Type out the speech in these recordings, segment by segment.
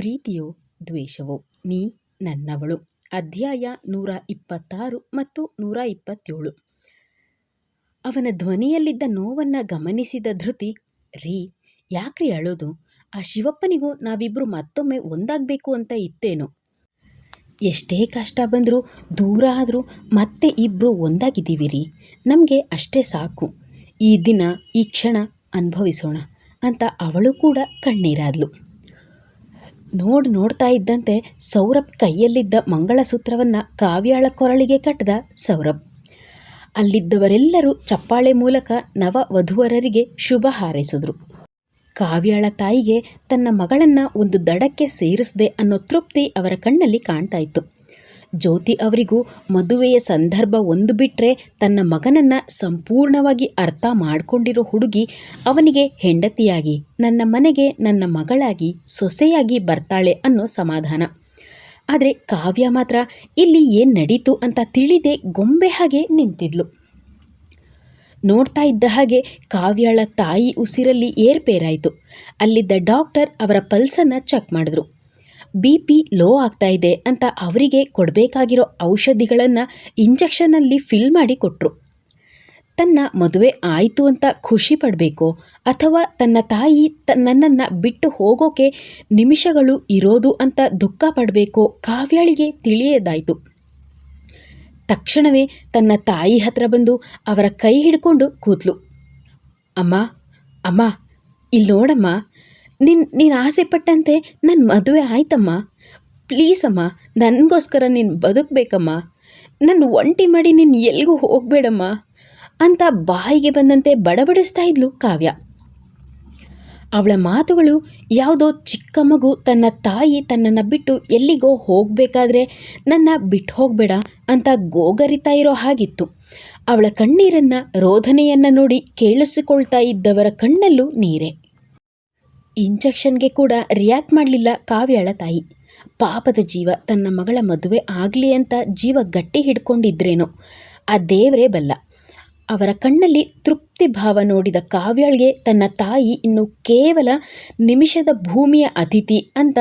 ಪ್ರೀತಿಯೋ ದ್ವೇಷವೋ ನೀ ನನ್ನವಳು. ಅಧ್ಯಾಯ ನೂರ ಇಪ್ಪತ್ತಾರು ಮತ್ತು ನೂರ ಇಪ್ಪತ್ತೇಳು. ಅವನ ಧ್ವನಿಯಲ್ಲಿದ್ದ ನೋವನ್ನು ಗಮನಿಸಿದ ಧೃತಿ, ರೀ, ಯಾಕ್ರಿ ಅಳೋದು? ಆ ಶಿವಪ್ಪನಿಗೂ ನಾವಿಬ್ಬರು ಮತ್ತೊಮ್ಮೆ ಒಂದಾಗಬೇಕು ಅಂತ ಇತ್ತೇನೋ. ಎಷ್ಟೇ ಕಷ್ಟ ಬಂದರೂ ದೂರ ಆದರೂ ಮತ್ತೆ ಇಬ್ಬರು ಒಂದಾಗಿದ್ದೀವಿ ರೀ. ನಮಗೆ ಅಷ್ಟೇ ಸಾಕು. ಈ ದಿನ, ಈ ಕ್ಷಣ ಅನುಭವಿಸೋಣ ಅಂತ ಅವಳು ಕೂಡ ಕಣ್ಣೀರಾದ್ಲು. ನೋಡ್ ನೋಡ್ತಾ ಇದ್ದಂತೆ ಸೌರಭ್ ಕೈಯಲ್ಲಿದ್ದ ಮಂಗಳಸೂತ್ರವನ್ನು ಕಾವ್ಯಾಳ ಕೊರಳಿಗೆ ಕಟ್ಟದ ಸೌರಭ್. ಅಲ್ಲಿದ್ದವರೆಲ್ಲರೂ ಚಪ್ಪಾಳೆ ಮೂಲಕ ನವ ವಧುವರರಿಗೆ ಶುಭ ಹಾರೈಸಿದ್ರು. ಕಾವ್ಯಾಳ ತಾಯಿಗೆ ತನ್ನ ಮಗಳನ್ನು ಒಂದು ದಡಕ್ಕೆ ಸೇರಿಸದೆ ಅನ್ನೋ ತೃಪ್ತಿ ಅವರ ಕಣ್ಣಲ್ಲಿ ಕಾಣ್ತಾ ಇತ್ತು. ಜ್ಯೋತಿ ಅವರಿಗೂ ಮದುವೆಯ ಸಂದರ್ಭ ಒಂದು ಬಿಟ್ಟರೆ ತನ್ನ ಮಗನನ್ನು ಸಂಪೂರ್ಣವಾಗಿ ಅರ್ಥ ಮಾಡಿಕೊಂಡಿರೋ ಹುಡುಗಿ ಅವನಿಗೆ ಹೆಂಡತಿಯಾಗಿ, ನನ್ನ ಮನೆಗೆ ನನ್ನ ಮಗಳಾಗಿ, ಸೊಸೆಯಾಗಿ ಬರ್ತಾಳೆ ಅನ್ನೋ ಸಮಾಧಾನ. ಆದರೆ ಕಾವ್ಯ ಮಾತ್ರ ಇಲ್ಲಿ ಏನು ನಡೀತು ಅಂತ ತಿಳಿದೇ ಗೊಂಬೆ ಹಾಗೆ ನಿಂತಿದ್ಲು. ನೋಡ್ತಾ ಇದ್ದ ಹಾಗೆ ಕಾವ್ಯಾಳ ತಾಯಿ ಉಸಿರಲ್ಲಿ ಏರ್ಪೇರಾಯಿತು. ಅಲ್ಲಿದ್ದ ಡಾಕ್ಟರ್ ಅವರ ಪಲ್ಸನ್ನು ಚೆಕ್ ಮಾಡಿದ್ರು. ಬಿ ಪಿ ಲೋ ಆಗ್ತಾ ಇದೆ ಅಂತ ಅವರಿಗೆ ಕೊಡಬೇಕಾಗಿರೋ ಔಷಧಿಗಳನ್ನು ಇಂಜೆಕ್ಷನಲ್ಲಿ ಫಿಲ್ ಮಾಡಿ ಕೊಟ್ಟರು ತನ್ನ ಮದುವೆ ಆಯಿತು ಅಂತ ಖುಷಿ ಪಡಬೇಕು ಅಥವಾ ತನ್ನ ತಾಯಿ ತ, ನನ್ನನ್ನು ಬಿಟ್ಟು ಹೋಗೋಕೆ ನಿಮಿಷಗಳು ಇರೋದು ಅಂತ ದುಃಖ ಪಡಬೇಕೋ ಕಾವ್ಯಾಳಿಗೆ ತಿಳಿಯದಾಯಿತು. ತಕ್ಷಣವೇ ತನ್ನ ತಾಯಿ ಹತ್ರ ಬಂದು ಅವರ ಕೈ ಹಿಡ್ಕೊಂಡು ಕೂತ್ಲು. ಅಮ್ಮ ಅಮ್ಮ ಇಲ್ಲಿ ನೋಡಮ್ಮ ನಿನ್ನ ನೀನು ಆಸೆ ಪಟ್ಟಂತೆ ನನ್ನ ಮದುವೆ ಆಯ್ತಮ್ಮ. ಪ್ಲೀಸ್ ಅಮ್ಮ, ನನಗೋಸ್ಕರ ನೀನು ಬದುಕಬೇಕಮ್ಮ. ನನ್ನ ಒಂಟಿ ಮಾಡಿ ನೀನು ಎಲ್ಲಿಗೂ ಹೋಗಬೇಡಮ್ಮ ಅಂತ ಬಾಯಿಗೆ ಬಂದಂತೆ ಬಡಬಡಿಸ್ತಾ ಇದ್ಲು ಕಾವ್ಯ. ಅವಳ ಮಾತುಗಳು ಯಾವುದೋ ಚಿಕ್ಕ ಮಗು ತನ್ನ ತಾಯಿ ತನ್ನನ್ನು ಬಿಟ್ಟು ಎಲ್ಲಿಗೋ ಹೋಗಬೇಕಾದ್ರೆ ನನ್ನ ಬಿಟ್ಟು ಹೋಗಬೇಡ ಅಂತ ಗೋಗರಿತಾ ಇರೋ ಹಾಗಿತ್ತು. ಅವಳ ಕಣ್ಣೀರನ್ನು ರೋಧನೆಯನ್ನು ನೋಡಿ ಕೇಳಿಸಿಕೊಳ್ತಾ ಇದ್ದವರ ಕಣ್ಣಲ್ಲೂ ನೀರೇ. ಇಂಜೆಕ್ಷನ್ಗೆ ಕೂಡ ರಿಯಾಕ್ಟ್ ಮಾಡಲಿಲ್ಲ ಕಾವ್ಯಾಳ ತಾಯಿ. ಪಾಪದ ಜೀವ, ತನ್ನ ಮಗಳ ಮದುವೆ ಆಗಲಿ ಅಂತ ಜೀವ ಗಟ್ಟಿ ಹಿಡ್ಕೊಂಡಿದ್ರೇನೋ? ಆ ದೇವರೇ ಬಲ್ಲ. ಅವರ ಕಣ್ಣಲ್ಲಿ ತೃಪ್ತಿ ಭಾವ ನೋಡಿದ ಕಾವ್ಯಾಳ್ಗೆ ತನ್ನ ತಾಯಿ ಇನ್ನು ಕೇವಲ ನಿಮಿಷದ ಭೂಮಿಯ ಅತಿಥಿ ಅಂತ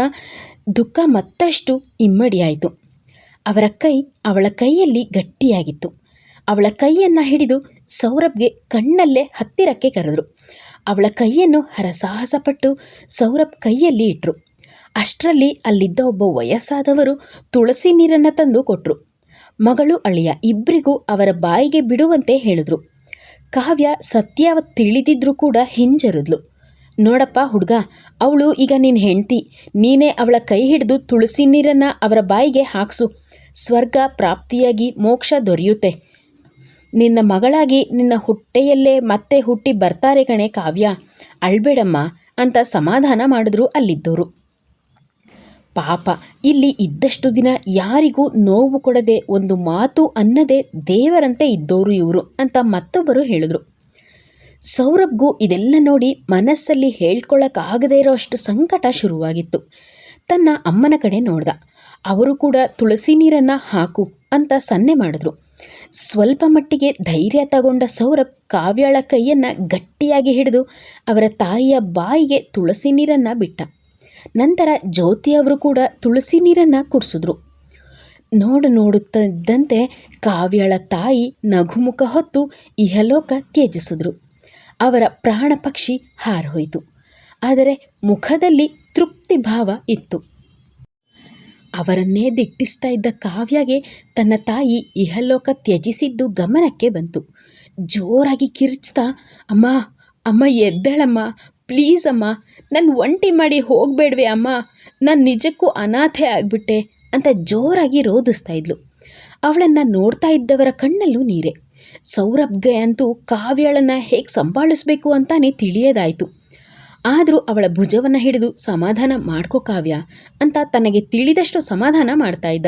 ದುಃಖ ಮತ್ತಷ್ಟು ಇಮ್ಮಡಿಯಾಯಿತು. ಅವರ ಕೈ ಅವಳ ಕೈಯಲ್ಲಿ ಗಟ್ಟಿಯಾಗಿತ್ತು. ಅವಳ ಕೈಯನ್ನು ಹಿಡಿದು ಸೌರಭ್ಗೆ ಕಣ್ಣಲ್ಲೇ ಹತ್ತಿರಕ್ಕೆ ಕರೆದರು. ಅವಳ ಕೈಯನ್ನು ಹರಸಾಹಸಪಟ್ಟು ಸೌರಭ್ ಕೈಯಲ್ಲಿ ಇಟ್ಟರು ಅಷ್ಟರಲ್ಲಿ ಅಲ್ಲಿದ್ದ ಒಬ್ಬ ವಯಸ್ಸಾದವರು ತುಳಸಿ ನೀರನ್ನು ತಂದು ಕೊಟ್ಟರು ಮಗಳು ಅಳಿಯ ಇಬ್ಬರಿಗೂ ಅವರ ಬಾಯಿಗೆ ಬಿಡುವಂತೆ ಹೇಳಿದ್ರು. ಕಾವ್ಯ ಸತ್ಯ ತಿಳಿದಿದ್ರೂ ಕೂಡ ಹಿಂಜರಿದ್ಲು. ನೋಡಪ್ಪ ಹುಡುಗ, ಅವಳು ಈಗ ನಿನ್ನ ಹೆಂಡತಿ, ನೀನೇ ಅವಳ ಕೈ ಹಿಡಿದು ತುಳಸಿ ನೀರನ್ನು ಅವರ ಬಾಯಿಗೆ ಹಾಕ್ಸು. ಸ್ವರ್ಗ ಪ್ರಾಪ್ತಿಯಾಗಿ ಮೋಕ್ಷ ದೊರೆಯುತ್ತೆ. ನಿನ್ನ ಮಗಳಾಗಿ ನಿನ್ನ ಹುಟ್ಟೆಯಲ್ಲೇ ಮತ್ತೆ ಹುಟ್ಟಿ ಬರ್ತಾರೆ ಕಣೆ ಕಾವ್ಯ. ಅಳ್ಬೇಡಮ್ಮ ಅಂತ ಸಮಾಧಾನ ಮಾಡಿದ್ರು ಅಲ್ಲಿದ್ದವರು ಪಾಪ, ಇಲ್ಲಿ ಇದ್ದಷ್ಟು ದಿನ ಯಾರಿಗೂ ನೋವು ಕೊಡದೆ ಒಂದು ಮಾತು ಅನ್ನದೆ ದೇವರಂತೆ ಇದ್ದೋರು ಇವರು ಅಂತ ಮತ್ತೊಬ್ಬರು ಹೇಳಿದ್ರು. ಸೌರಭ್ಗೂ ಇದೆಲ್ಲ ನೋಡಿ ಮನಸ್ಸಲ್ಲಿ ಹೇಳ್ಕೊಳ್ಳೋಕ್ಕಾಗದೇ ಇರೋ ಅಷ್ಟು ಸಂಕಟ ಶುರುವಾಗಿತ್ತು. ತನ್ನ ಅಮ್ಮನ ಕಡೆ ನೋಡ್ದ. ಅವರು ಕೂಡ ತುಳಸಿ ನೀರನ್ನು ಹಾಕು ಅಂತ ಸನ್ನೆ ಮಾಡಿದ್ರು. ಸ್ವಲ್ಪ ಮಟ್ಟಿಗೆ ಧೈರ್ಯ ತಗೊಂಡ ಸೌರಭ್ ಕಾವ್ಯಾಳ ಕೈಯನ್ನು ಗಟ್ಟಿಯಾಗಿ ಹಿಡಿದು ಅವರ ತಾಯಿಯ ಬಾಯಿಗೆ ತುಳಸಿ ನೀರನ್ನು ಬಿಟ್ಟ. ನಂತರ ಜ್ಯೋತಿಯವರು ಕೂಡ ತುಳಸಿ ನೀರನ್ನು ಕುಡಿಸಿದ್ರು. ನೋಡು ನೋಡುತ್ತಿದ್ದಂತೆ ಕಾವ್ಯಾಳ ತಾಯಿ ನಗುಮುಖ ಹೊತ್ತು ಇಹಲೋಕ ತ್ಯಜಿಸಿದ್ರು. ಅವರ ಪ್ರಾಣ ಪಕ್ಷಿ ಹಾರಹೋಯಿತು ಆದರೆ ಮುಖದಲ್ಲಿ ತೃಪ್ತಿ ಭಾವ ಇತ್ತು. ಅವರನ್ನೇ ದಿಟ್ಟಿಸ್ತಾ ಇದ್ದ ಕಾವ್ಯಗೆ ತನ್ನ ತಾಯಿ ಇಹಲೋಕ ತ್ಯಜಿಸಿದ್ದು ಗಮನಕ್ಕೆ ಬಂತು. ಜೋರಾಗಿ ಕಿರ್ಚ್ತಾ, ಅಮ್ಮ ಅಮ್ಮ, ಎದ್ದೇಳಮ್ಮ, ಪ್ಲೀಸ್ ಅಮ್ಮ ನನ್ನ ಒಂಟಿ ಮಾಡಿ ಹೋಗಬೇಡ್ವೆ ಅಮ್ಮ, ನಾನು ನಿಜಕ್ಕೂ ಅನಾಥೆ ಆಗಿಬಿಟ್ಟೆ ಅಂತ ಜೋರಾಗಿ ರೋಧಿಸ್ತಾ ಇದ್ಲು. ಅವಳನ್ನು ನೋಡ್ತಾ ಇದ್ದವರ ಕಣ್ಣಲ್ಲೂ ನೀರೆ. ಸೌರಭ್ಗೆ ಅಂತೂ ಕಾವ್ಯಳನ್ನು ಹೇಗೆ ಸಂಭಾಳಿಸ್ಬೇಕು ಅಂತಾನೆ ತಿಳಿಯದಾಯಿತು. ಆದರೂ ಅವಳ ಭುಜವನ್ನು ಹಿಡಿದು ಸಮಾಧಾನ ಮಾಡ್ಕೋ ಕಾವ್ಯ ಅಂತ ತನಗೆ ತಿಳಿದಷ್ಟು ಸಮಾಧಾನ ಮಾಡ್ತಾ ಇದ್ದ.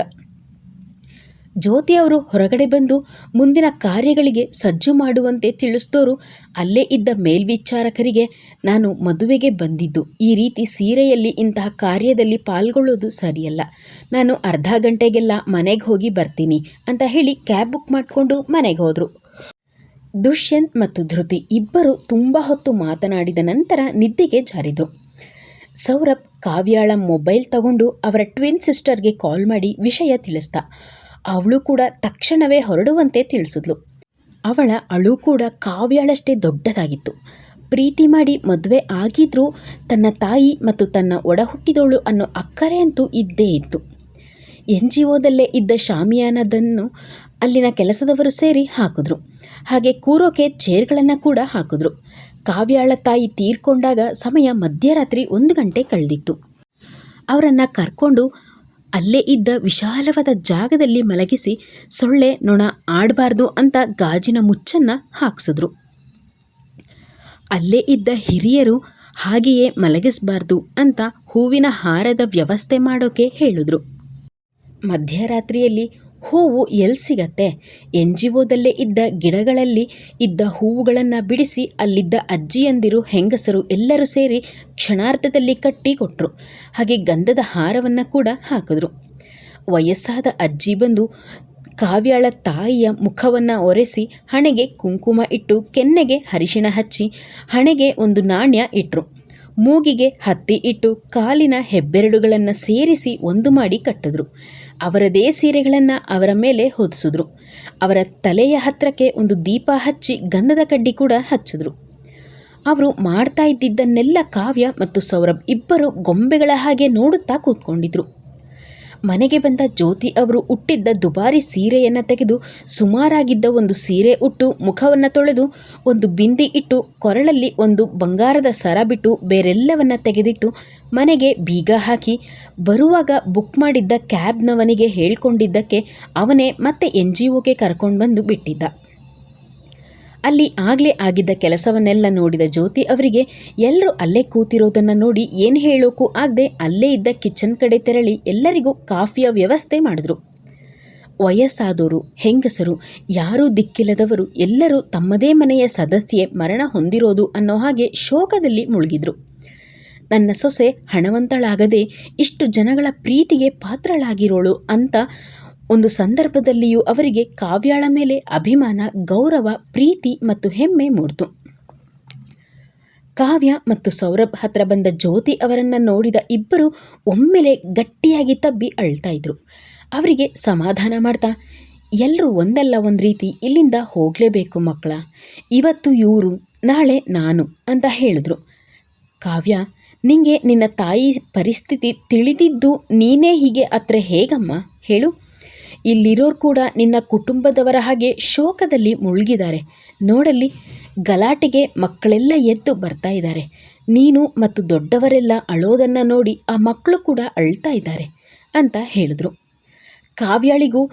ಜ್ಯೋತಿ ಅವರು ಹೊರಗಡೆ ಬಂದು ಮುಂದಿನ ಕಾರ್ಯಗಳಿಗೆ ಸಜ್ಜು ಮಾಡುವಂತೆ ತಿಳಿಸಿದವರು ಅಲ್ಲೇ ಇದ್ದ ಮೇಲ್ವಿಚಾರಕರಿಗೆ, ನಾನು ಮದುವೆಗೆ ಬಂದಿದ್ದು. ಈ ರೀತಿ ಸೀರೆಯಲ್ಲಿ ಇಂತಹ ಕಾರ್ಯದಲ್ಲಿ ಪಾಲ್ಗೊಳ್ಳೋದು ಸರಿಯಲ್ಲ. ನಾನು ಅರ್ಧ ಗಂಟೆಗೆಲ್ಲ ಮನೆಗೆ ಹೋಗಿ ಬರ್ತೀನಿ ಅಂತ ಹೇಳಿ ಕ್ಯಾಬ್ ಬುಕ್ ಮಾಡಿಕೊಂಡು ಮನೆಗೆ ಹೋದರು. ದುಷ್ಯಂತ್ ಮತ್ತು ಧೃತಿ ಇಬ್ಬರು ತುಂಬ ಹೊತ್ತು ಮಾತನಾಡಿದ ನಂತರ ನಿದ್ದೆಗೆ ಜಾರಿದರು. ಸೌರಭ್ ಕಾವ್ಯಾಳ ಮೊಬೈಲ್ ತಗೊಂಡು ಅವರ ಟ್ವಿನ್ ಸಿಸ್ಟರ್ಗೆ ಕಾಲ್ ಮಾಡಿ ವಿಷಯ ತಿಳಿಸ್ದ. ಅವಳು ಕೂಡ ತಕ್ಷಣವೇ ಹೊರಡುವಂತೆ ತಿಳಿಸಿದ್ಲು. ಅವಳ ಅಳು ಕೂಡ ಕಾವ್ಯಾಳಷ್ಟೇ ದೊಡ್ಡದಾಗಿತ್ತು. ಪ್ರೀತಿ ಮಾಡಿ ಮದುವೆ ಆಗಿದ್ರೂ ತನ್ನ ತಾಯಿ ಮತ್ತು ತನ್ನ ಒಡಹುಟ್ಟಿದವಳು ಅನ್ನೋ ಅಕ್ಕರೆ ಅಂತೂ ಇದ್ದೇ ಇತ್ತು. ಎನ್ ಜಿ ಒದಲ್ಲೇ ಇದ್ದ ಶಾಮಿಯಾನದನ್ನು ಅಲ್ಲಿನ ಕೆಲಸದವರು ಸೇರಿ ಹಾಕಿದ್ರು. ಹಾಗೆ ಕೂರೋಕೆ ಚೇರ್ಗಳನ್ನು ಕೂಡ ಹಾಕಿದ್ರು. ಕಾವ್ಯಾಳ ತಾಯಿ ತೀರ್ಕೊಂಡಾಗ ಸಮಯ ಮಧ್ಯರಾತ್ರಿ ಒಂದು ಗಂಟೆ ಕಳೆದಿತ್ತು. ಅವರನ್ನು ಕರ್ಕೊಂಡು ಅಲ್ಲೇ ಇದ್ದ ವಿಶಾಲವಾದ ಜಾಗದಲ್ಲಿ ಮಲಗಿಸಿ ಸೊಳ್ಳೆ, ನೊಣ ಆಡಬಾರ್ದು ಅಂತ ಗಾಜಿನ ಮುಚ್ಚನ್ನು ಹಾಕ್ಸಿದ್ರು. ಅಲ್ಲೇ ಇದ್ದ ಹಿರಿಯರು ಹಾಗೆಯೇ ಮಲಗಿಸಬಾರ್ದು ಅಂತ ಹೂವಿನ ಹಾರದ ವ್ಯವಸ್ಥೆ ಮಾಡೋಕೆ ಹೇಳಿದ್ರು. ಮಧ್ಯರಾತ್ರಿಯಲ್ಲಿ ಹೂವು ಎಲ್ಲಿ ಸಿಗತ್ತೆ? ಎನ್ ಜಿ ಒದಲ್ಲೇ ಇದ್ದ ಗಿಡಗಳಲ್ಲಿ ಇದ್ದ ಹೂವುಗಳನ್ನು ಬಿಡಿಸಿ ಅಲ್ಲಿದ್ದ ಅಜ್ಜಿಯಂದಿರು, ಹೆಂಗಸರು ಎಲ್ಲರೂ ಸೇರಿ ಕ್ಷಣಾರ್ಧದಲ್ಲಿ ಕಟ್ಟಿ ಕೊಟ್ಟರು ಹಾಗೆ ಗಂಧದ ಹಾರವನ್ನು ಕೂಡ ಹಾಕಿದ್ರು. ವಯಸ್ಸಾದ ಅಜ್ಜಿ ಬಂದು ಕಾವ್ಯಾಳ ತಾಯಿಯ ಮುಖವನ್ನು ಒರೆಸಿ ಹಣೆಗೆ ಕುಂಕುಮ ಇಟ್ಟು ಕೆನ್ನೆಗೆ ಹರಿಶಿಣ ಹಚ್ಚಿ ಹಣೆಗೆ ಒಂದು ನಾಣ್ಯ ಇಟ್ಟರು ಮೂಗಿಗೆ ಹತ್ತಿ ಇಟ್ಟು ಕಾಲಿನ ಹೆಬ್ಬೆರಳುಗಳನ್ನು ಸೇರಿಸಿ ಒಂದು ಮಾಡಿ ಕಟ್ಟಿದ್ರು. ಅವರದೇ ಸೀರೆಗಳನ್ನು ಅವರ ಮೇಲೆ ಹೊದಿಸಿದ್ರು. ಅವರ ತಲೆಯ ಹತ್ತಿರಕ್ಕೆ ಒಂದು ದೀಪ ಹಚ್ಚಿ ಗಂಧದ ಕಡ್ಡಿ ಕೂಡ ಹಚ್ಚಿದ್ರು. ಅವರು ಮಾಡ್ತಾ ಇದ್ದಿದ್ದನ್ನೆಲ್ಲ ಕಾವ್ಯ ಮತ್ತು ಸೌರಭ್ ಇಬ್ಬರು ಗೊಂಬೆಗಳ ಹಾಗೆ ನೋಡುತ್ತಾ ಕೂತ್ಕೊಂಡಿದ್ರು. ಮನೆಗೆ ಬಂದ ಜ್ಯೋತಿ ಅವರು ಉಟ್ಟಿದ್ದ ದುಬಾರಿ ಸೀರೆಯನ್ನು ತೆಗೆದು ಸುಮಾರಾಗಿದ್ದ ಒಂದು ಸೀರೆ ಉಟ್ಟು ಮುಖವನ್ನು ತೊಳೆದು ಒಂದು ಬಿಂದಿ ಇಟ್ಟು ಕೊರಳಲ್ಲಿ ಒಂದು ಬಂಗಾರದ ಸರ ಬಿಟ್ಟು ಬೇರೆಲ್ಲವನ್ನ ತೆಗೆದಿಟ್ಟು ಮನೆಗೆ ಬೀಗ ಹಾಕಿ ಬರುವಾಗ ಬುಕ್ ಮಾಡಿದ್ದ ಕ್ಯಾಬ್ನವನಿಗೆ ಹೇಳ್ಕೊಂಡಿದ್ದಕ್ಕೆ ಅವನೇ ಮತ್ತೆ ಎನ್ ಜಿ ಒಗೆ ಕರ್ಕೊಂಡು ಬಂದು ಬಿಟ್ಟಿದ್ದ. ಅಲ್ಲಿ ಆಗಲೇ ಆಗಿದ್ದ ಕೆಲಸವನ್ನೆಲ್ಲ ನೋಡಿದ ಜ್ಯೋತಿ ಅವರಿಗೆ, ಎಲ್ಲರೂ ಅಲ್ಲೇ ಕೂತಿರೋದನ್ನು ನೋಡಿ ಏನು ಹೇಳೋಕ್ಕೂ ಆಗದೆ ಅಲ್ಲೇ ಇದ್ದ ಕಿಚನ್ ಕಡೆ ತೆರಳಿ ಎಲ್ಲರಿಗೂ ಕಾಫಿಯ ವ್ಯವಸ್ಥೆ ಮಾಡಿದ್ರು. ವಯಸ್ಸಾದವರು ಹೆಂಗಸರು, ಯಾರೂ ದಿಕ್ಕಿಲ್ಲದವರು ಎಲ್ಲರೂ ತಮ್ಮದೇ ಮನೆಯ ಸದಸ್ಯೆ ಮರಣ ಹೊಂದಿರೋದು ಅನ್ನೋ ಹಾಗೆ ಶೋಕದಲ್ಲಿ ಮುಳುಗಿದ್ರು. ನನ್ನ ಸೊಸೆ ಹಣವಂತಳಾಗದೆ ಇಷ್ಟು ಜನಗಳ ಪ್ರೀತಿಗೆ ಪಾತ್ರಳಾಗಿರೋಳು ಅಂತ ಒಂದು ಸಂದರ್ಭದಲ್ಲಿಯೂ ಅವರಿಗೆ ಕಾವ್ಯಾಳ ಮೇಲೆ ಅಭಿಮಾನ, ಗೌರವ, ಪ್ರೀತಿ ಮತ್ತು ಹೆಮ್ಮೆ ಮೂಡ್ತು. ಕಾವ್ಯ ಮತ್ತು ಸೌರಭ್ ಹತ್ರ ಬಂದ ಜ್ಯೋತಿ ಅವರನ್ನು ನೋಡಿದ ಇಬ್ಬರು ಒಮ್ಮೆಲೆ ಗಟ್ಟಿಯಾಗಿ ತಬ್ಬಿ ಅಳ್ತಾ ಇದ್ರು. ಅವರಿಗೆ ಸಮಾಧಾನ ಮಾಡ್ತಾ, ಎಲ್ಲರೂ ಒಂದಲ್ಲ ಒಂದು ರೀತಿ, ಇಲ್ಲಿಂದ ಹೋಗಲೇಬೇಕು ಮಕ್ಕಳ. ಇವತ್ತು ಇವರು, ನಾಳೆ ನಾನು, ಅಂತ ಹೇಳಿದ್ರು. ಕಾವ್ಯ, ನಿಂಗೆ ನಿನ್ನ ತಾಯಿ ಪರಿಸ್ಥಿತಿ ತಿಳಿದಿದ್ದು ನೀನೇ ಹೀಗೆ ಅತ್ರ ಹೇಗಮ್ಮ? ಹೇಳು. ಇಲ್ಲಿರೋರು ಕೂಡ ನಿನ್ನ ಕುಟುಂಬದವರ ಹಾಗೆ ಶೋಕದಲ್ಲಿ ಮುಳುಗಿದ್ದಾರೆ. ನೋಡಲ್ಲಿ, ಗಲಾಟೆಗೆ ಮಕ್ಕಳೆಲ್ಲ ಎದ್ದು ಬರ್ತಾ ಇದ್ದಾರೆ. ನೀನು ಮತ್ತು ದೊಡ್ಡವರೆಲ್ಲ ಅಳೋದನ್ನು ನೋಡಿ ಆ ಮಕ್ಕಳು ಕೂಡ ಅಳ್ತಾ ಇದ್ದಾರೆ ಅಂತ ಹೇಳಿದ್ರು. ಕಾವ್ಯಾಳಿಗೂ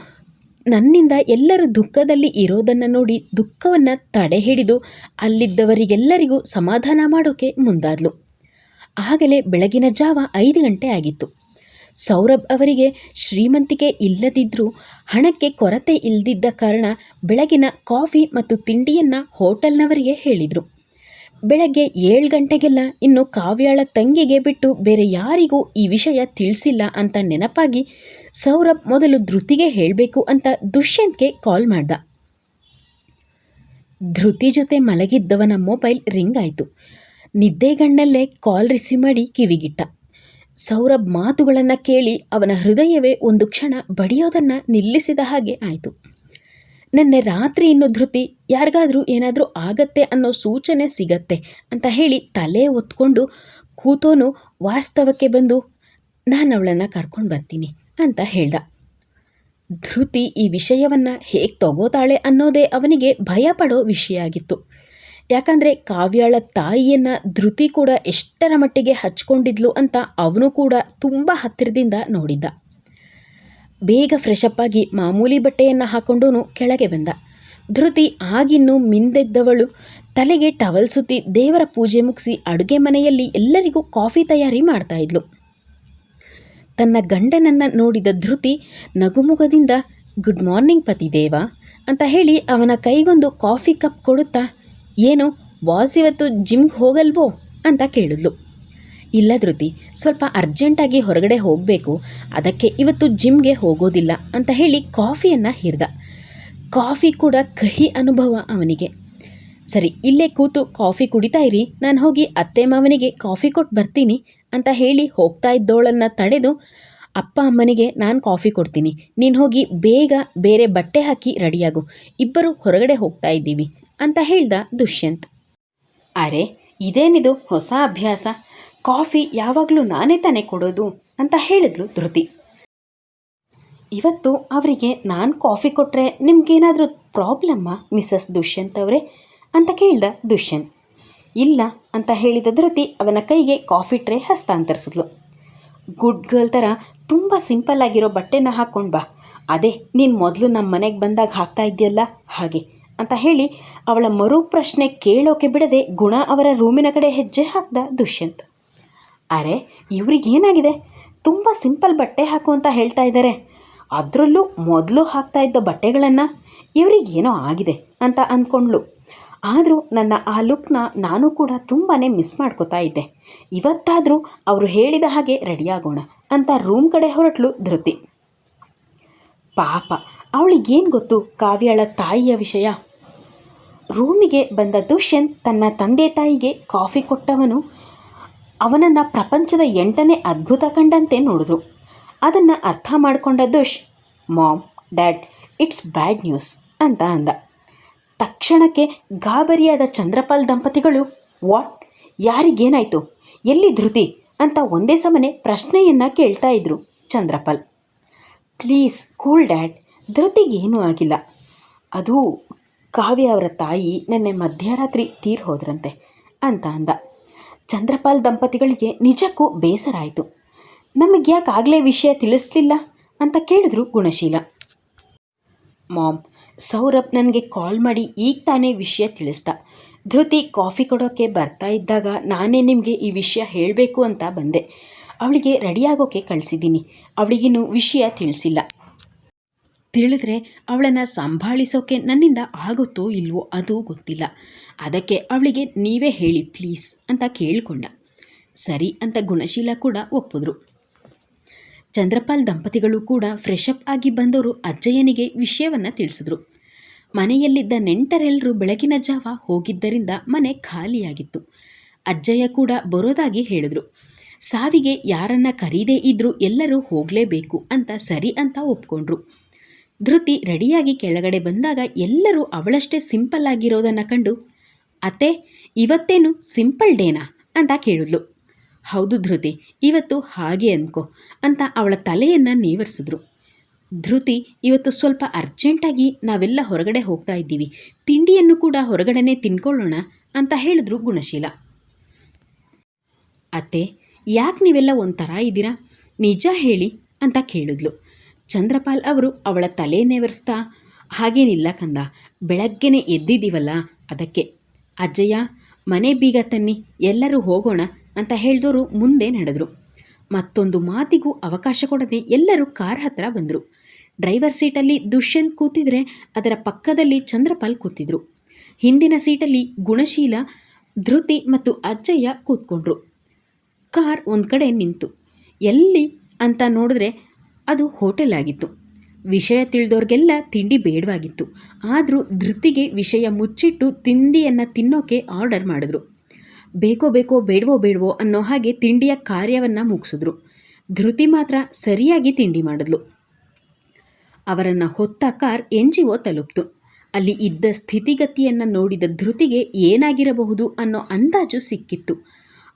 ನನ್ನಿಂದ ಎಲ್ಲರೂ ದುಃಖದಲ್ಲಿ ಇರೋದನ್ನು ನೋಡಿ ದುಃಖವನ್ನು ತಡೆ ಹಿಡಿದು ಅಲ್ಲಿದ್ದವರಿಗೆಲ್ಲರಿಗೂ ಸಮಾಧಾನ ಮಾಡೋಕೆ ಮುಂದಾದ್ಲು. ಆಗಲೇ ಬೆಳಗಿನ ಜಾವ ಐದು ಗಂಟೆ ಆಗಿತ್ತು. ಸೌರಭ್ ಅವರಿಗೆ ಶ್ರೀಮಂತಿಕೆ ಇಲ್ಲದಿದ್ದರೂ ಹಣಕ್ಕೆ ಕೊರತೆ ಇಲ್ಲದಿದ್ದ ಕಾರಣ ಬೆಳಗಿನ ಕಾಫಿ ಮತ್ತು ತಿಂಡಿಯನ್ನು ಹೋಟೆಲ್ನವರಿಗೆ ಹೇಳಿದರು. ಬೆಳಗ್ಗೆ ಏಳು ಗಂಟೆಗೆಲ್ಲ ಇನ್ನು ಕಾವ್ಯಾಳ ತಂಗಿಗೆ ಬಿಟ್ಟು ಬೇರೆ ಯಾರಿಗೂ ಈ ವಿಷಯ ತಿಳಿಸಿಲ್ಲ ಅಂತ ನೆನಪಾಗಿ ಸೌರಭ್ ಮೊದಲು ಧೃತಿಗೆ ಹೇಳಬೇಕು ಅಂತ ದುಷ್ಯಂತ್ಗೆ ಕಾಲ್ ಮಾಡ್ದ. ಧೃತಿ ಜೊತೆ ಮಲಗಿದ್ದವನ ಮೊಬೈಲ್ ರಿಂಗ್ ಆಯಿತು. ನಿದ್ದೆಗಣ್ಣಲ್ಲೇ ಕಾಲ್ ರಿಸೀವ್ ಮಾಡಿ ಕಿವಿಗಿಟ್ಟ. ಸೌರಭ್ ಮಾತುಗಳನ್ನು ಕೇಳಿ ಅವನ ಹೃದಯವೇ ಒಂದು ಕ್ಷಣ ಬಡಿಯೋದನ್ನು ನಿಲ್ಲಿಸಿದ ಹಾಗೆ ಆಯಿತು. ನಿನ್ನೆ ರಾತ್ರಿ ಇನ್ನು ಧೃತಿ, ಯಾರಿಗಾದರೂ ಏನಾದರೂ ಆಗತ್ತೆ ಅನ್ನೋ ಸೂಚನೆ ಸಿಗತ್ತೆ ಅಂತ ಹೇಳಿ ತಲೆ ಒತ್ಕೊಂಡು ಕೂತೋನು ವಾಸ್ತವಕ್ಕೆ ಬಂದು, ನಾನು ಅವಳನ್ನು ಕರ್ಕೊಂಡು ಬರ್ತೀನಿ ಅಂತ ಹೇಳ್ದ. ಧೃತಿ ಈ ವಿಷಯವನ್ನು ಹೇಗೆ ತಗೋತಾಳೆ ಅನ್ನೋದೇ ಅವನಿಗೆ ಭಯಪಡೋ ವಿಷಯ ಆಗಿತ್ತು. ಯಾಕಂದರೆ ಕಾವ್ಯಾಳ ತಾಯಿಯನ್ನು ಧೃತಿ ಕೂಡ ಎಷ್ಟರ ಮಟ್ಟಿಗೆ ಹಚ್ಕೊಂಡಿದ್ಲು ಅಂತ ಅವನು ಕೂಡ ತುಂಬ ಹತ್ತಿರದಿಂದ ನೋಡಿದ್ದ. ಬೇಗ ಫ್ರೆಶಪ್ ಆಗಿ ಮಾಮೂಲಿ ಬಟ್ಟೆಯನ್ನು ಹಾಕೊಂಡೂ ಕೆಳಗೆ ಬಂದ. ಧೃತಿ ಆಗಿನ್ನೂ ಮಿಂದೆದ್ದವಳು ತಲೆಗೆ ಟವಲ್ ಸುತ್ತಿ ದೇವರ ಪೂಜೆ ಮುಗಿಸಿ ಅಡುಗೆ ಮನೆಯಲ್ಲಿ ಎಲ್ಲರಿಗೂ ಕಾಫಿ ತಯಾರಿ ಮಾಡ್ತಾ ಇದ್ಲು. ತನ್ನ ಗಂಡನನ್ನು ನೋಡಿದ ಧೃತಿ ನಗುಮುಗದಿಂದ ಗುಡ್ ಮಾರ್ನಿಂಗ್ ಪತಿದೇವ ಅಂತ ಹೇಳಿ ಅವನ ಕೈಗೊಂದು ಕಾಫಿ ಕಪ್ ಕೊಡುತ್ತಾ ಏನು ಬಾಸ್ ಇವತ್ತು ಜಿಮ್ಗೆ ಹೋಗಲ್ವೋ ಅಂತ ಕೇಳಿದ್ಲು. ಇಲ್ಲ ಧೃತಿ, ಸ್ವಲ್ಪ ಅರ್ಜೆಂಟಾಗಿ ಹೊರಗಡೆ ಹೋಗಬೇಕು, ಅದಕ್ಕೆ ಇವತ್ತು ಜಿಮ್ಗೆ ಹೋಗೋದಿಲ್ಲ ಅಂತ ಹೇಳಿ ಕಾಫಿಯನ್ನು ಹಿರಿದ ಕಾಫಿ ಕೂಡ ಕಹಿ ಅನುಭವ ಅವನಿಗೆ. ಸರಿ, ಇಲ್ಲೇ ಕೂತು ಕಾಫಿ ಕುಡಿತಾ ಇರಿ, ನಾನು ಹೋಗಿ ಅತ್ತೆ ಮಾವನಿಗೆ ಕಾಫಿ ಕೊಟ್ಟು ಬರ್ತೀನಿ ಅಂತ ಹೇಳಿ ಹೋಗ್ತಾ ಇದ್ದೋಳನ್ನು ತಡೆದು, ಅಪ್ಪ ಅಮ್ಮನಿಗೆ ನಾನು ಕಾಫಿ ಕೊಡ್ತೀನಿ, ನೀನು ಹೋಗಿ ಬೇಗ ಬೇರೆ ಬಟ್ಟೆ ಹಾಕಿ ರೆಡಿಯಾಗು ಇಬ್ಬರು ಹೊರಗಡೆ ಹೋಗ್ತಾ ಇದ್ದೀವಿ. ಅಂತ ಹೇಳ್ದ ದುಷ್ಯಂತ್. ಅರೆ, ಇದೇನಿದು ಹೊಸ ಅಭ್ಯಾಸ? ಕಾಫಿ ಯಾವಾಗಲೂ ನಾನೇ ತಾನೇ ಕೊಡೋದು? ಅಂತ ಹೇಳಿದ್ಲು ಧೃತಿ. ಇವತ್ತು ಅವರಿಗೆ ನಾನು ಕಾಫಿ ಕೊಟ್ಟರೆ ನಿಮಗೇನಾದರೂ ಪ್ರಾಬ್ಲಮ್ಮಾ, ಮಿಸಸ್ ದುಷ್ಯಂತ್ ಅವರೇ? ಅಂತ ಕೇಳ್ದ ದುಷ್ಯಂತ್. ಇಲ್ಲ, ಅಂತ ಹೇಳಿದ ಧೃತಿ ಅವನ ಕೈಗೆ ಕಾಫಿ ಟ್ರೇ ಹಸ್ತಾಂತರಿಸಿದ್ಲು. ಗುಡ್ ಗರ್ಲ್ ಥರ ತುಂಬ ಸಿಂಪಲ್ ಆಗಿರೋ ಬಟ್ಟೆನ ಹಾಕ್ಕೊಂಡು ಬಾ. ಅದೇ, ನೀನು ಮೊದಲು ನಮ್ಮ ಮನೆಗೆ ಬಂದಾಗ ಹಾಕ್ತಾ ಇದೆಯಲ್ಲ ಹಾಗೆ. ಅಂತ ಹೇಳಿ ಅವಳ ಮರು ಪ್ರಶ್ನೆ ಕೇಳೋಕೆ ಬಿಡದೆ ಗುಣ ಅವರ ರೂಮಿನ ಕಡೆ ಹೆಜ್ಜೆ ಹಾಕ್ದ ದುಷ್ಯಂತ್. ಅರೆ ಇವ್ರಿಗೇನಾಗಿದೆ ತುಂಬ ಸಿಂಪಲ್ ಬಟ್ಟೆ ಹಾಕು ಅಂತ ಹೇಳ್ತಾ ಇದ್ದಾರೆ ಅದರಲ್ಲೂ ಮೊದಲು ಹಾಕ್ತಾ ಇದ್ದ ಬಟ್ಟೆಗಳನ್ನು ಇವರಿಗೇನೋ ಆಗಿದೆ ಅಂತ ಅಂದ್ಕೊಂಡ್ಳು ಆದರೂ ನನ್ನ ಆ ಲುಕ್ನ ನಾನು ಕೂಡ ತುಂಬಾ ಮಿಸ್ ಮಾಡ್ಕೋತಾ ಇದ್ದೆ. ಇವತ್ತಾದರೂ ಅವರು ಹೇಳಿದ ಹಾಗೆ ರೆಡಿಯಾಗೋಣ ಅಂತ ರೂಮ್ ಕಡೆ ಹೊರಟ್ಲು ಧೃತಿ. ಪಾಪ, ಅವಳಿಗೇನು ಗೊತ್ತು ಕಾವ್ಯಾಳ ತಾಯಿಯ ವಿಷಯ? ರೂಮಿಗೆ ಬಂದ ದುಷ್ಯಂತ್ ತನ್ನ ತಂದೆ ತಾಯಿಗೆ ಕಾಫಿ ಕೊಟ್ಟವನು. ಅವನನ್ನು ಪ್ರಪಂಚದ ಎಂಟನೇ ಅದ್ಭುತ ಕಂಡಂತೆ ನೋಡಿದ್ರು. ಅದನ್ನು ಅರ್ಥ ಮಾಡಿಕೊಂಡ Dush, mom, dad, it's bad news ಅಂತ ಅಂದ. ತಕ್ಷಣಕ್ಕೆ ಗಾಬರಿಯಾದ ಚಂದ್ರಪಾಲ್ ದಂಪತಿಗಳು, ವಾಟ್? ಯಾರಿಗೇನಾಯಿತು? ಎಲ್ಲಿ ಧೃತಿ? ಅಂತ ಒಂದೇ ಸಮನೆ ಪ್ರಶ್ನೆಯನ್ನು ಕೇಳ್ತಾ ಇದ್ರು ಚಂದ್ರಪಾಲ್. ಪ್ಲೀಸ್, ಕೂಲ್ ಡ್ಯಾಡ್, ಧೃತಿಗೇನೂ ಆಗಿಲ್ಲ. ಅದು ಕಾವ್ಯ ಅವರ ತಾಯಿ ನಿನ್ನೆ ಮಧ್ಯರಾತ್ರಿ ತೀರ್ ಹೋದ್ರಂತೆ ಅಂತ ಅಂದ. ಚಂದ್ರಪಾಲ್ ದಂಪತಿಗಳಿಗೆ ನಿಜಕ್ಕೂ ಬೇಸರ ಆಯಿತು ನಮಗೆ ಯಾಕೆ ಆಗಲೇ ವಿಷಯ ತಿಳಿಸ್ಲಿಲ್ಲ ಅಂತ ಕೇಳಿದ್ರು ಗುಣಶೀಲ. ಮಾಮ್, ಸೌರಭ್ ನನಗೆ ಕಾಲ್ ಮಾಡಿ ಈಗ ತಾನೇ ವಿಷಯ ತಿಳಿಸ್ದ. ಧೃತಿ ಕಾಫಿ ಕೊಡೋಕ್ಕೆ ಬರ್ತಾ ಇದ್ದಾಗ ನಾನೇ ನಿಮಗೆ ಈ ವಿಷಯ ಹೇಳಬೇಕು ಅಂತ ಬಂದೆ. ಅವಳಿಗೆ ರೆಡಿಯಾಗೋಕ್ಕೆ ಕಳಿಸಿದ್ದೀನಿ. ಅವಳಿಗಿನ್ನೂ ವಿಷಯ ತಿಳಿಸಿಲ್ಲ. ತಿಳಿದ್ರೆ ಅವಳನ್ನು ಸಂಭಾಳಿಸೋಕೆ ನನ್ನಿಂದ ಆಗುತ್ತೋ ಇಲ್ವೋ ಅದು ಗೊತ್ತಿಲ್ಲ. ಅದಕ್ಕೆ ಅವಳಿಗೆ ನೀವೇ ಹೇಳಿ ಪ್ಲೀಸ್ ಅಂತ ಕೇಳಿಕೊಂಡ. ಸರಿ ಅಂತ ಗುಣಶೀಲ ಕೂಡ ಒಪ್ಪಿದ್ರು. ಚಂದ್ರಪಾಲ್ ದಂಪತಿಗಳು ಕೂಡ ಫ್ರೆಶ್ ಆಗಿ ಬಂದವರು ಅಜ್ಜಯ್ಯನಿಗೆ ವಿಷಯವನ್ನು ತಿಳಿಸಿದ್ರು. ಮನೆಯಲ್ಲಿದ್ದ ನೆಂಟರೆಲ್ಲರೂ ಬೆಳಗಿನ ಜಾವ ಹೋಗಿದ್ದರಿಂದ ಮನೆ ಖಾಲಿಯಾಗಿತ್ತು. ಅಜ್ಜಯ್ಯ ಕೂಡ ಬರೋದಾಗಿ ಹೇಳಿದ್ರು. ಸಾವಿಗೆ ಯಾರನ್ನ ಕರೀದೇ ಇದ್ರೂ ಎಲ್ಲರೂ ಹೋಗಲೇಬೇಕು ಅಂತ ಸರಿ ಅಂತ ಒಪ್ಕೊಂಡ್ರು. ಧೃತಿ ರೆಡಿಯಾಗಿ ಕೆಳಗಡೆ ಬಂದಾಗ ಎಲ್ಲರೂ ಅವಳಷ್ಟೇ ಸಿಂಪಲ್ ಆಗಿರೋದನ್ನು ಕಂಡು, ಅತ್ತೆ, ಇವತ್ತೇನು ಸಿಂಪಲ್ ಡೇನಾ? ಅಂತ ಕೇಳಿದ್ಲು. ಹೌದು ಧೃತಿ, ಇವತ್ತು ಹಾಗೆ ಅನ್ಕೋ ಅಂತ ಅವಳ ತಲೆಯನ್ನು ನೇವರಿಸಿದ್ರು. ಧೃತಿ, ಇವತ್ತು ಸ್ವಲ್ಪ ಅರ್ಜೆಂಟಾಗಿ ನಾವೆಲ್ಲ ಹೊರಗಡೆ ಹೋಗ್ತಾ ಇದ್ದೀವಿ. ತಿಂಡಿಯನ್ನು ಕೂಡ ಹೊರಗಡೆನೇ ತಿನ್ಕೊಳ್ಳೋಣ ಅಂತ ಹೇಳಿದ್ರು ಗುಣಶೀಲ. ಅತ್ತೆ, ಯಾಕೆ ನೀವೆಲ್ಲ ಒಂಥರ ಇದ್ದೀರಾ? ನಿಜ ಹೇಳಿ ಅಂತ ಕೇಳಿದ್ಲು. ಚಂದ್ರಪಾಲ್ ಅವರು ಅವಳ ತಲೆ ನೇವರಿಸ್ತಾ, ಹಾಗೇನಿಲ್ಲ ಕಂದ, ಬೆಳಗ್ಗೆನೆ ಎದ್ದಿದ್ದೀವಲ್ಲ, ಅದಕ್ಕೆ. ಅಜ್ಜಯ್ಯ, ಮನೆ ಬೀಗ ತನ್ನಿ, ಎಲ್ಲರೂ ಹೋಗೋಣ, ಅಂತ ಹೇಳಿದವರು ಮುಂದೆ ನಡೆದ್ರು. ಮತ್ತೊಂದು ಮಾತಿಗೂ ಅವಕಾಶ ಕೊಡದೆ ಎಲ್ಲರೂ ಕಾರ್ ಹತ್ರ ಬಂದರು. ಡ್ರೈವರ್ ಸೀಟಲ್ಲಿ ದುಷ್ಯಂತ್ ಕೂತಿದ್ರೆ ಅದರ ಪಕ್ಕದಲ್ಲಿ ಚಂದ್ರಪಾಲ್ ಕೂತಿದ್ರು. ಹಿಂದಿನ ಸೀಟಲ್ಲಿ ಗುಣಶೀಲ, ಧೃತಿ ಮತ್ತು ಅಜ್ಜಯ್ಯ ಕೂತ್ಕೊಂಡ್ರು. ಕಾರ್ ಒಂದು ಕಡೆ ನಿಂತು. ಎಲ್ಲಿ ಅಂತ ನೋಡಿದ್ರೆ ಅದು ಹೋಟೆಲ್ ಆಗಿತ್ತು. ವಿಷಯ ತಿಳಿದವ್ರಿಗೆಲ್ಲ ತಿಂಡಿ ಬೇಡವಾಗಿತ್ತು. ಆದರೂ ಧೃತಿಗೆ ವಿಷಯ ಮುಚ್ಚಿಟ್ಟು ತಿಂಡಿಯನ್ನು ತಿನ್ನೋಕೆ ಆರ್ಡರ್ ಮಾಡಿದ್ರು. ಬೇಕೋ ಬೇಕೋ ಬೇಡವೋ ಬೇಡವೋ ಅನ್ನೋ ಹಾಗೆ ತಿಂಡಿಯ ಕಾರ್ಯವನ್ನು ಮುಗಿಸಿದ್ರು. ಧೃತಿ ಮಾತ್ರ ಸರಿಯಾಗಿ ತಿಂಡಿ ಮಾಡಿದ್ಲು. ಅವರನ್ನು ಹೊತ್ತ ಕಾರ್ ಎನ್ ಜಿ ಒ ತಲುಪ್ತು. ಅಲ್ಲಿ ಇದ್ದ ಸ್ಥಿತಿಗತಿಯನ್ನು ನೋಡಿದ ಧೃತಿಗೆ ಏನಾಗಿರಬಹುದು ಅನ್ನೋ ಅಂದಾಜು ಸಿಕ್ಕಿತ್ತು.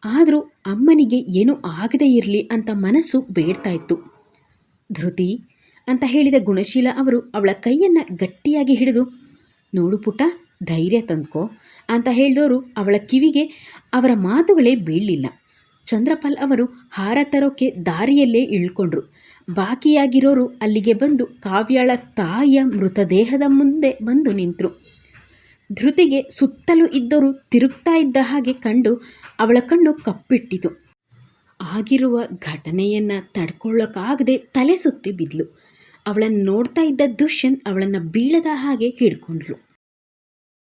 ಆದರೂ ಅಮ್ಮನಿಗೆ ಏನೂ ಆಗದೇ ಇರಲಿ ಅಂತ ಮನಸ್ಸು ಬೇಡ್ತಾ ಇತ್ತು. ಧೃತಿ ಅಂತ ಹೇಳಿದ ಗುಣಶೀಲ ಅವರು ಅವಳ ಕೈಯನ್ನು ಗಟ್ಟಿಯಾಗಿ ಹಿಡಿದು, ನೋಡು ಪುಟ ಧೈರ್ಯ ತಂದ್ಕೋ ಅಂತ ಹೇಳಿದವರು ಅವಳ ಕಿವಿಗೆ ಅವರ ಮಾತುಗಳೇ ಬೀಳಲಿಲ್ಲ. ಚಂದ್ರಪಾಲ್ ಅವರು ಹಾರ ತರೋಕೆ ದಾರಿಯಲ್ಲೇ ಇಳ್ಕೊಂಡ್ರು. ಬಾಕಿಯಾಗಿರೋರು ಅಲ್ಲಿಗೆ ಬಂದು ಕಾವ್ಯಾಳ ತಾಯಿಯ ಮೃತದೇಹದ ಮುಂದೆ ಬಂದು ನಿಂತರು. ಧೃತಿಗೆ ಸುತ್ತಲೂ ಇದ್ದವರು ತಿರುಗ್ತಾ ಇದ್ದ ಹಾಗೆ ಕಂಡು ಅವಳ ಕಣ್ಣು ಕಪ್ಪಿಟ್ಟಿತು. ಆಗಿರುವ ಘಟನೆಯನ್ನು ತಡ್ಕೊಳ್ಳೋಕ್ಕಾಗದೆ ತಲೆ ಸುತ್ತಿ ಬಿದ್ಲು. ಅವಳನ್ನು ನೋಡ್ತಾ ಇದ್ದ ದುಷ್ಯಂತ್ ಅವಳನ್ನು ಬೀಳದ ಹಾಗೆ ಹಿಡ್ಕೊಂಡ್ರು